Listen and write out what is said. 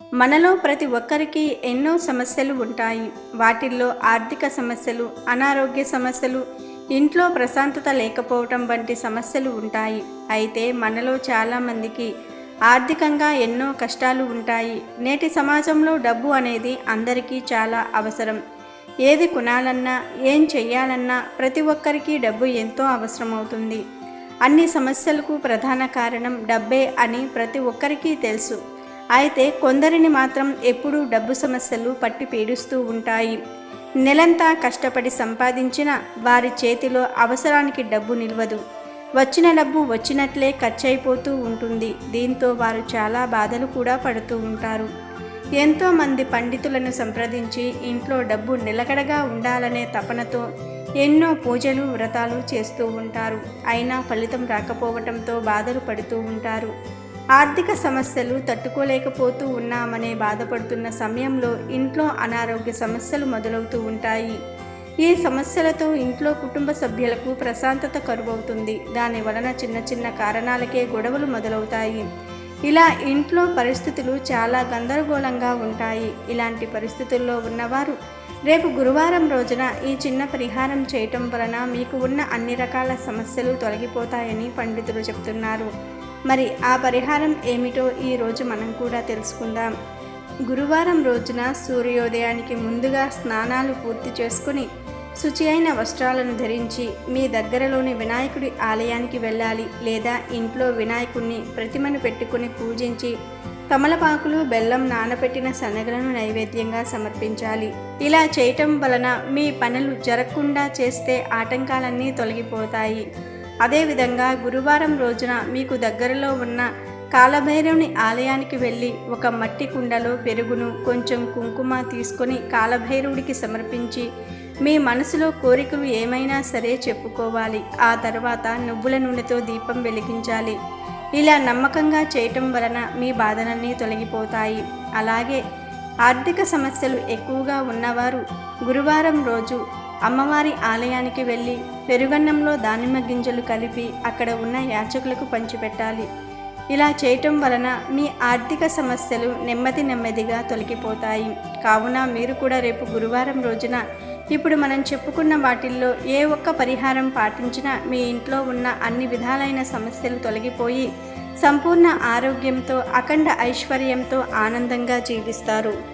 మనలో ప్రతి ఒక్కరికి ఎన్నో సమస్యలు ఉంటాయి. వాటిల్లో ఆర్థిక సమస్యలు అనారోగ్య సమస్యలు ఇంట్లో ప్రశాంతత లేకపోవటం వంటి సమస్యలు ఉంటాయి. అయితే మనలో చాలామందికి ఆర్థికంగా ఎన్నో కష్టాలు ఉంటాయి. నేటి సమాజంలో డబ్బు అనేది అందరికీ చాలా అవసరం. ఏది కొనాలన్నా ఏం చెయ్యాలన్నా ప్రతి ఒక్కరికి డబ్బు ఎంతో అవసరమవుతుంది. అన్ని సమస్యలకు ప్రధాన కారణం డబ్బే అని ప్రతి ఒక్కరికి తెలుసు. అయితే కొందరిని మాత్రం ఎప్పుడూ డబ్బు సమస్యలు పట్టి పీడిస్తూ ఉంటాయి. నెలంతా కష్టపడి సంపాదించిన వారి చేతిలో అవసరానికి డబ్బు నిలవదు. వచ్చిన డబ్బు వచ్చినట్లే ఖర్చయిపోతూ ఉంటుంది. దీంతో వారు చాలా బాధలు కూడా పడుతూ ఉంటారు. ఎంతోమంది పండితులను సంప్రదించి ఇంట్లో డబ్బు నిలకడగా ఉండాలనే తపనతో ఎన్నో పూజలు వ్రతాలు చేస్తూ ఉంటారు. అయినా ఫలితం రాకపోవటంతో బాధలు పడుతూ ఉంటారు. ఆర్థిక సమస్యలు తట్టుకోలేకపోతూ ఉన్నామనే బాధపడుతున్న సమయంలో ఇంట్లో అనారోగ్య సమస్యలు మొదలవుతూ ఉంటాయి. ఈ సమస్యలతో ఇంట్లో కుటుంబ సభ్యులకు ప్రశాంతత కరువవుతుంది. దాని వలన చిన్న చిన్న కారణాలకే గొడవలు మొదలవుతాయి. ఇలా ఇంట్లో పరిస్థితులు చాలా గందరగోళంగా ఉంటాయి. ఇలాంటి పరిస్థితుల్లో ఉన్నవారు రేపు గురువారం రోజున ఈ చిన్న పరిహారం చేయటం వలన మీకు ఉన్న అన్ని రకాల సమస్యలు తొలగిపోతాయని పండితులు చెప్తున్నారు. మరి ఆ పరిహారం ఏమిటో ఈరోజు మనం కూడా తెలుసుకుందాం. గురువారం రోజున సూర్యోదయానికి ముందుగా స్నానాలు పూర్తి చేసుకుని శుచి అయిన వస్త్రాలను ధరించి మీ దగ్గరలోని వినాయకుడి ఆలయానికి వెళ్ళాలి లేదా ఇంట్లో వినాయకుడిని ప్రతిమను పెట్టుకుని పూజించి తమలపాకులు బెల్లం నానబెట్టిన శనగలను నైవేద్యంగా సమర్పించాలి. ఇలా చేయటం వలన మీ పనులు జరగకుండా చేస్తే ఆటంకాలన్నీ తొలగిపోతాయి. అదేవిధంగా గురువారం రోజున మీకు దగ్గరలో ఉన్న కాలభైరవుని ఆలయానికి వెళ్ళి ఒక మట్టి కుండలో పెరుగును కొంచెం కుంకుమ తీసుకొని కాలభైరవుడికి సమర్పించి మీ మనసులో కోరికలు ఏమైనా సరే చెప్పుకోవాలి. ఆ తర్వాత నువ్వుల నూనెతో దీపం వెలిగించాలి. ఇలా నమ్మకంగా చేయటం వలన మీ బాధలన్నీ తొలగిపోతాయి. అలాగే ఆర్థిక సమస్యలు ఎక్కువగా ఉన్నవారు గురువారం రోజు అమ్మవారి ఆలయానికి వెళ్ళి పెరుగన్నంలో దానిమ్మ గింజలు కలిపి అక్కడ ఉన్న యాచకులకు పంచిపెట్టాలి. ఇలా చేయటం వలన మీ ఆర్థిక సమస్యలు నెమ్మది నెమ్మదిగా తొలగిపోతాయి. కావున మీరు కూడా రేపు గురువారం రోజున ఇప్పుడు మనం చెప్పుకున్న వాటిల్లో ఏ ఒక్క పరిహారం పాటించినా మీ ఇంట్లో ఉన్న అన్ని విధాలైన సమస్యలు తొలగిపోయి సంపూర్ణ ఆరోగ్యంతో అఖండ ఐశ్వర్యంతో ఆనందంగా జీవిస్తారు.